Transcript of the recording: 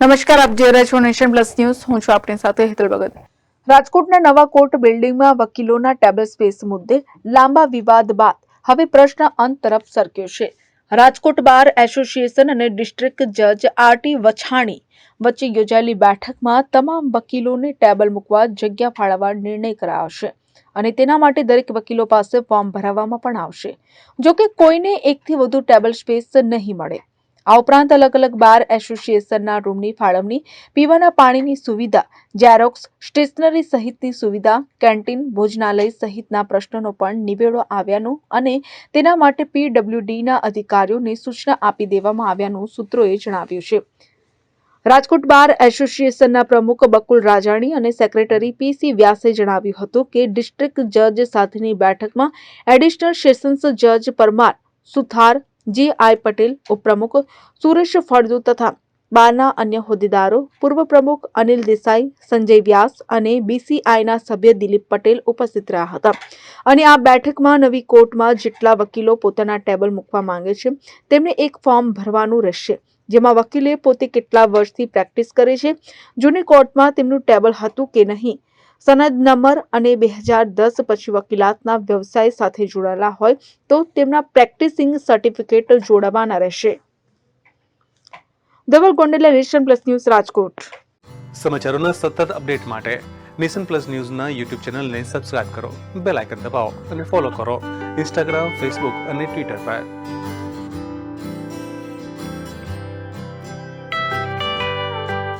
નમસ્કાર, આપ જોઈ રહ્યા નેશન પ્લસ ન્યૂઝ. હું છું આપણી સાથે હેતલ ભગત. રાજકોટના નવા કોર્ટ બિલ્ડિંગમાં વકીલોના ટેબલ સ્પેસ મુદ્દે લાંબા વિવાદ બાદ હવે પ્રશ્ન અંત તરફ સરક્યો છે. રાજકોટ બાર એસોસિએશન અને ડિસ્ટ્રિક્ટ જજ આરટી વછાણી વચ્ચે યોજાયેલી બેઠકમાં તમામ વકીલોને ટેબલ મૂકવા જગ્યા ફાળવવા નિર્ણય કરાયો છે અને તેના માટે દરેક વકીલો પાસે ફોર્મ ભરાવવામાં પણ આવશે. જોકે કોઈને એકથી વધુ ટેબલ સ્પેસ નહીં મળે. આ ઉપરાંત અલગ અલગ બાર એસોસિએશનના રૂમની ફાળવણી, પીવાના પાણીની સુવિધા ઝેરોક્સ સ્ટેશનરી સહિતની સુવિધા, કેન્ટીન ભોજનાલય સહિતના પ્રશ્નોનો પણ નિવેડો આવ્યાનું અને તેના માટે પીડબ્લ્યુડીના અધિકારીઓને સૂચના આપી દેવામાં આવ્યાનું સૂત્રોએ જણાવ્યું છે. રાજકોટ બાર એસોસિએશનના પ્રમુખ બકુલ રાજાણી અને સેક્રેટરી પીસી વ્યાસે જણાવ્યું હતું કે ડિસ્ટ્રિક્ટ જજ સાથેની બેઠકમાં એડિશનલ સેશન્સ જજ પરમાર, સુથાર જે આઈ પટેલ, ઉપપ્રમુખ સુરેશ ફળદુ તથા બારના અન્ય હોદ્દેદારો, પૂર્વ પ્રમુખ અનિલ દેસાઈ, સંજય વ્યાસ અને બીસીઆઈના સભ્ય દિલીપ પટેલ ઉપસ્થિત રહ્યા હતા. અને આ બેઠકમાં નવી કોર્ટમાં જેટલા વકીલો પોતાના ટેબલ મૂકવા માંગે છે, તેમને એક ફોર્મ ભરવાનું રહેશે, જેમાં વકીલે પોતે કેટલા વર્ષથી પ્રેક્ટિસ કરે છે, જૂની કોર્ટમાં તેમનું ટેબલ હતું કે નહીં સનદ નંબર અને બે હજાર દસ પછી વકીલાતના વ્યવસાય સાથે જોડાયેલા હોય તો તેમના પ્રેક્ટિસિંગ સર્ટિફિકેટ જોડવાના રહેશે. Dhaval Gondela nation plus news, Rajkot. સમાચારોના સતત અપડેટ માટે નેશન પ્લસ ન્યૂઝના યુટ્યુબ ચેનલને સબસ્ક્રાઇબ કરો, બેલ આઇકન દબાવો અને ફોલો કરો. ઇન્સ્ટાગ્રામ, ફેસબુક અને ટ્વિટર પર.